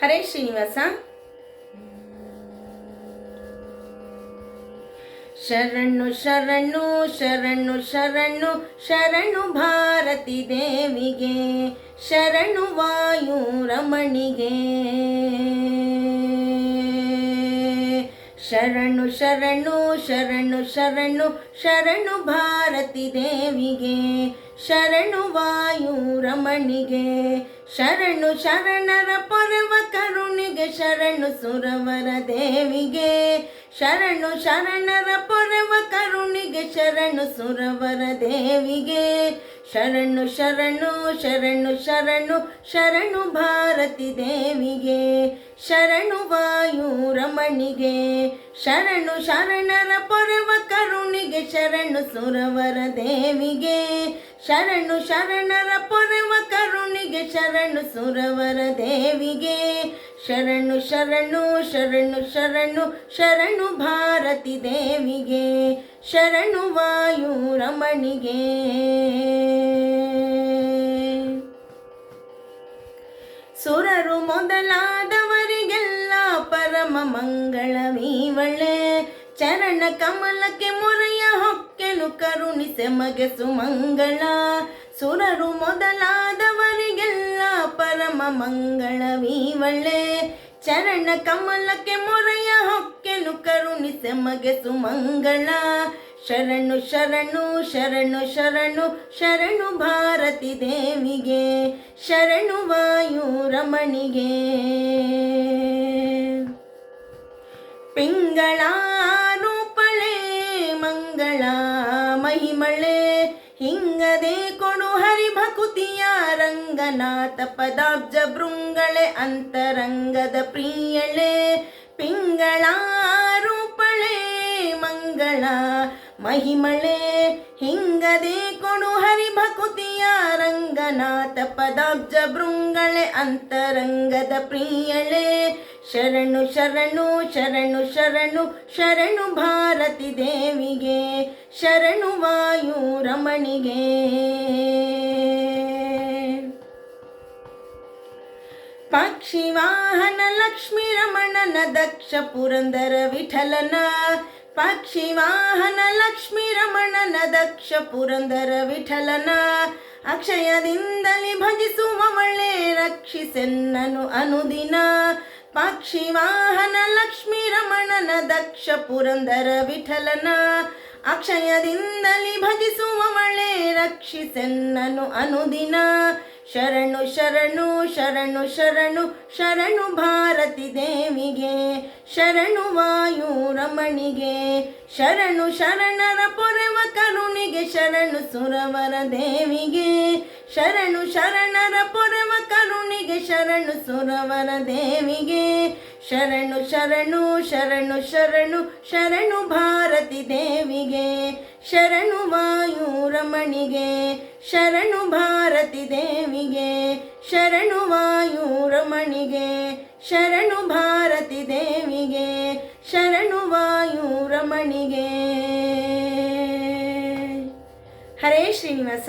ಹರೇ ಶ್ರೀನಿವಾಸ. ಶರಣು ಶರಣು ಶರಣು ಶರಣು ಶರಣು ಭಾರತಿ ದೇವಿಗೆ ಶರಣು ವಾಯು ರಮಣಿಗೆ. ಶರಣು ಶರಣು ಶರಣು ಶರಣು ಶರಣು ಭಾರತಿ ದೇವಿಗೆ, ಶರಣು ವಾಯು ರಮಣಿಗೆ, ಶರಣು ಶರಣರ ಪರವ ಕರುಣಿಗೆ, ಶರಣು ಸುರವರ ದೇವಿಗೆ, ಶರಣು ಶರಣರ ಪರವ ಕರುಣಿಗೆ, ಶರಣು ಸುರವರ ದೇವಿಗೆ ಶರಣು ಶರಣು ಶರಣು ಶರಣು ಶರಣು ಭಾರತಿ ದೇವಿಗೆ, ಶರಣು ವಾಯು ರಮಣಿಗೆ ಶರಣು ಶರಣರ ಪರವ ಕರುಣಿಗೆ, ಶರಣು ಸುರವರ ದೇವಿಗೆ, ಶರಣು ಶರಣರ ಪರವ ಕರುಣಿಗೆ, ಶರಣು ಸುರವರ ದೇವಿಗೆ, ಶರಣು ಶರಣು ಶರಣು ಶರಣು ಶರಣು ಭಾರತಿ ದೇವಿಗೆ, ಶರಣು ವಾಯು ರಮಣಿಗೆ ಮೊದಲಾದವರಿಗೆಲ್ಲ ಪರಮ ಮಂಗಳವೀವಳೆ ಚರಣ ಕಮಲಕ್ಕೆ ಮೊರೆಯ ಹೊಕ್ಕೆನು ಕರುಣಿಸೆ ಮಗೆ ಸುಮಂಗಳ ಸುರರು ಮೊದಲಾದವರಿಗೆಲ್ಲ ಪರಮ ಮಂಗಳವೀವಳೆ ಚರಣ ಕಮಲಕ್ಕೆ ಮೊರೆಯ ಹೊಕ್ಕೆನು ಕರುಣಿಸೆ ಮಗೆ ಸುಮಂಗಳ ಶರಣು ಶರಣು ಶರಣು ಶರಣು ಶರಣು ಭಾರತಿ ದೇವಿಗೆ, ಶರಣು ವಾಯು ರಮಣಿಗೆ. ಪಿಂಗಳ ರೂಪಳೆ ಮಂಗಳ ಮಹಿಮಳೆ, ಹಿಂಗದೆ ಕೊಡು ಹರಿಭಕುತಿಯ ರಂಗನಾಥ ಪದಾಬ್ಜ ಭೃಂಗಳೆ, ಅಂತರಂಗದ ಪ್ರಿಯಳೆ. ಪಿಂಗಳ ರೂಪಳೆ ಮಂಗಳ ಮಹಿಮಳೆ ಹಿಂಗದೆ ಕೊಡು ಹರಿಭಕುತಿಯ ರಂಗನಾಥ ಪದಾಬ್ಜ ಭೃಂಗಳೆ ಅಂತರಂಗದ ಪ್ರಿಯಳೆ. ಶರಣು ಶರಣು ಶರಣು ಶರಣು ಶರಣು ಭಾರತಿ ದೇವಿಗೆ, ಶರಣು ವಾಯು ರಮಣಿಗೆ. ಪಕ್ಷಿ ವಾಹನ ಲಕ್ಷ್ಮೀ ರಮಣನ ದಕ್ಷ ಪುರಂದರ ವಿಠಲನ ಪಕ್ಷಿ ವಾಹನ ಲಕ್ಷ್ಮೀ ರಮಣನ ದಕ್ಷ ಪುರಂದರ ವಿಠಲನ ಅಕ್ಷಯದಿಂದಲೇ ಒಳ್ಳೆ ರಕ್ಷಿಸೆನ್ನನು ಅನುದಿನ. ಪಕ್ಷಿ ವಾಹನ ಲಕ್ಷ್ಮೀ ರಮಣನ ದಕ್ಷ ಪುರಂದರ ವಿಠಲನ ಅಕ್ಷಯದಿಂದಲೇ ಒಳ್ಳೆ ರಕ್ಷಿಸೆನ್ನನು ಅನುದಿನ. ಶರಣು ಶರಣು ಶರಣು ಶರಣು ಶರಣು ಭಾರತಿ ದೇವಿಗೆ, ಶರಣು ವಾಯು ರಮಣಿಗೆ ಶರಣು ಶರಣರ ಪೊರೆವ ಕರುಣಿಗೆ, ಶರಣು ಸುರವರ ದೇವಿಗೆ ಶರಣು ಶರಣರ ಪೊರವ ಕರುಣಿಗೆ ಶರಣು ಸುರವರ ದೇವಿಗೆ. ಶರಣು ಶರಣು ಶರಣು ಶರಣು ಶರಣು ಭಾರತಿ ದೇವಿಗೆ. ಶರಣು ವಾಯು ರಮಣಿಗೆ ಶರಣು ಭಾರತಿ ದೇವಿಗೆ. ಶರಣು ವಾಯು ರಮಣಿಗೆ ಶರಣು ಭಾರತಿ ದೇವಿಗೆ. ಶರಣು ವಾಯು ರಮಣಿಗೆ. ಹರೇ ಶ್ರೀನಿವಾಸ.